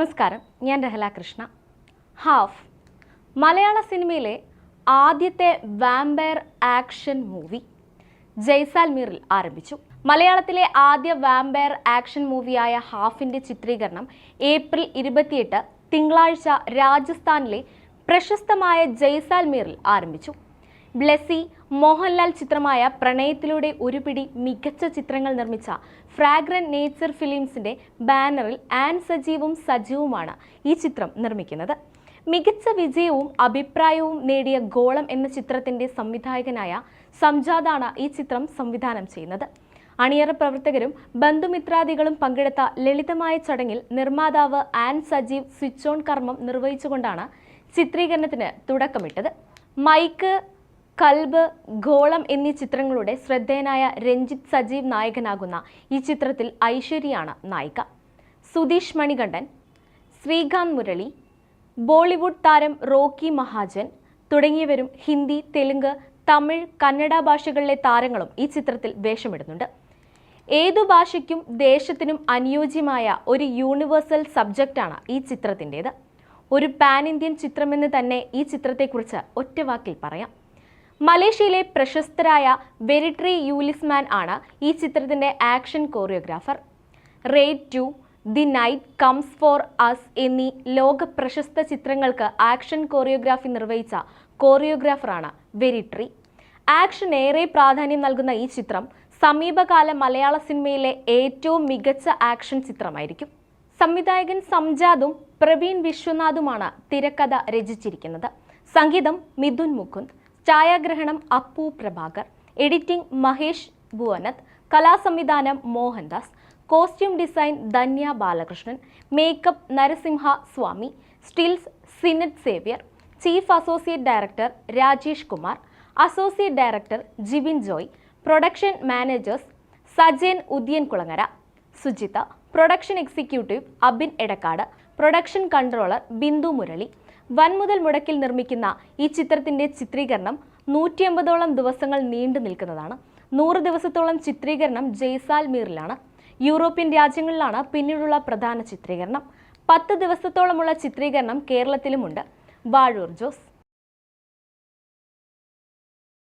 നമസ്കാരം. ഞാൻ രഹല കൃഷ്ണ. ഹാഫ്. മലയാള സിനിമയിലെ ആദ്യത്തെ വാമ്പയർ ആക്ഷൻ മൂവി ജയ്സാൽമീറിൽ ആരംഭിച്ചു. മലയാളത്തിലെ ആദ്യ വാമ്പയർ ആക്ഷൻ മൂവിയായ ഹാഫിന്റെ ചിത്രീകരണം ഏപ്രിൽ ഇരുപത്തിയെട്ട് തിങ്കളാഴ്ച രാജസ്ഥാനിലെ പ്രശസ്തമായ ജയ്സാൽമീറിൽ ആരംഭിച്ചു. ബ്ലെസി മോഹൻലാൽ ചിത്രമായ പ്രണയത്തിലൂടെ ഒരുപിടി മികച്ച ചിത്രങ്ങൾ നിർമ്മിച്ച ഫ്രാഗ്രൻ നേച്ചർ ഫിലിംസിന്റെ ബാനറിൽ ആൻ സജീവും സജീവുമാണ് ഈ ചിത്രം നിർമ്മിക്കുന്നത്. മികച്ച വിജയവും അഭിപ്രായവും നേടിയ ഗോളം എന്ന ചിത്രത്തിന്റെ സംവിധായകനായ സംജാദാണ് ഈ ചിത്രം സംവിധാനം ചെയ്യുന്നത്. അണിയറ പ്രവർത്തകരും ബന്ധുമിത്രാദികളും പങ്കെടുത്ത ലളിതമായ ചടങ്ങിൽ നിർമ്മാതാവ് ആൻ സജീവ് സ്വിച്ച് ഓൺ കർമ്മം നിർവഹിച്ചുകൊണ്ടാണ് ചിത്രീകരണത്തിന് തുടക്കമിട്ടത്. മൈക്ക് കൽബ് ഗോളം എന്നീ ചിത്രങ്ങളുടെ ശ്രദ്ധേയനായ രഞ്ജിത്ത് സജീവ് നായകനാകുന്ന ഈ ചിത്രത്തിൽ ഐശ്വര്യയാണ് നായിക. സുധീഷ് മണികണ്ഠൻ ശ്രീകാന്ത് മുരളി ബോളിവുഡ് താരം റോക്കി മഹാജൻ തുടങ്ങിയവരും ഹിന്ദി തെലുങ്ക് തമിഴ് കന്നഡ ഭാഷകളിലെ താരങ്ങളും ഈ ചിത്രത്തിൽ വേഷമിടുന്നുണ്ട്. ഏതു ഭാഷയ്ക്കും ദേശത്തിനും അനുയോജ്യമായ ഒരു യൂണിവേഴ്സൽ സബ്ജക്റ്റാണ് ഈ ചിത്രത്തിന്റേത്. ഒരു പാൻ ഇന്ത്യൻ ചിത്രമെന്ന് തന്നെ ഈ ചിത്രത്തെക്കുറിച്ച് ഒറ്റവാക്കിൽ പറയാം. മലേഷ്യയിലെ പ്രശസ്തരായ വെരിട്രി യൂലിസ്മാൻ ആണ് ഈ ചിത്രത്തിന്റെ action choreographer. Raid two the night comes for us എന്നീ ലോക പ്രശസ്ത ചിത്രങ്ങൾക്ക് ആക്ഷൻ കോറിയോഗ്രാഫി നിർവഹിച്ച കോറിയോഗ്രാഫറാണ് വെരിട്രി. ആക്ഷൻ ഏറെ പ്രാധാന്യം നൽകുന്ന ഈ ചിത്രം സമീപകാല മലയാള സിനിമയിലെ ഏറ്റവും മികച്ച ആക്ഷൻ ചിത്രമായിരിക്കും. സംവിധായകൻ സംജാദും പ്രവീൺ വിശ്വനാഥുമാണ് തിരക്കഥ രചിച്ചിരിക്കുന്നത്. സംഗീതം മിഥുൻ മുകുന്ദ്. ഛായാഗ്രഹണം Appu Prabhakar editing Mahesh ഭുവനത്ത് കലാസംവിധാനം Mohandas costume design Dhanya Balakrishnan makeup Narasimha Swami stills Sinat Xavier chief associate director Rajesh Kumar associate director Jibin Joy production managers Sajayan Udayankulangara Sujitha production executive Abin Edakkad production controller Bindu Murali വൻമുതൽ മുടക്കിൽ നിർമ്മിക്കുന്ന ഈ ചിത്രത്തിന്റെ ചിത്രീകരണം നൂറ്റി അമ്പതോളം ദിവസങ്ങൾ നീണ്ടു നിൽക്കുന്നതാണ്. നൂറ് ദിവസത്തോളം ചിത്രീകരണം ജയ്സാൽമീറിലാണ് യൂറോപ്യൻ രാജ്യങ്ങളിലാണ് പിന്നീടുള്ള പ്രധാന ചിത്രീകരണം. പത്ത് ദിവസത്തോളമുള്ള ചിത്രീകരണം കേരളത്തിലുമുണ്ട്. വാഴൂർ ജോസ്.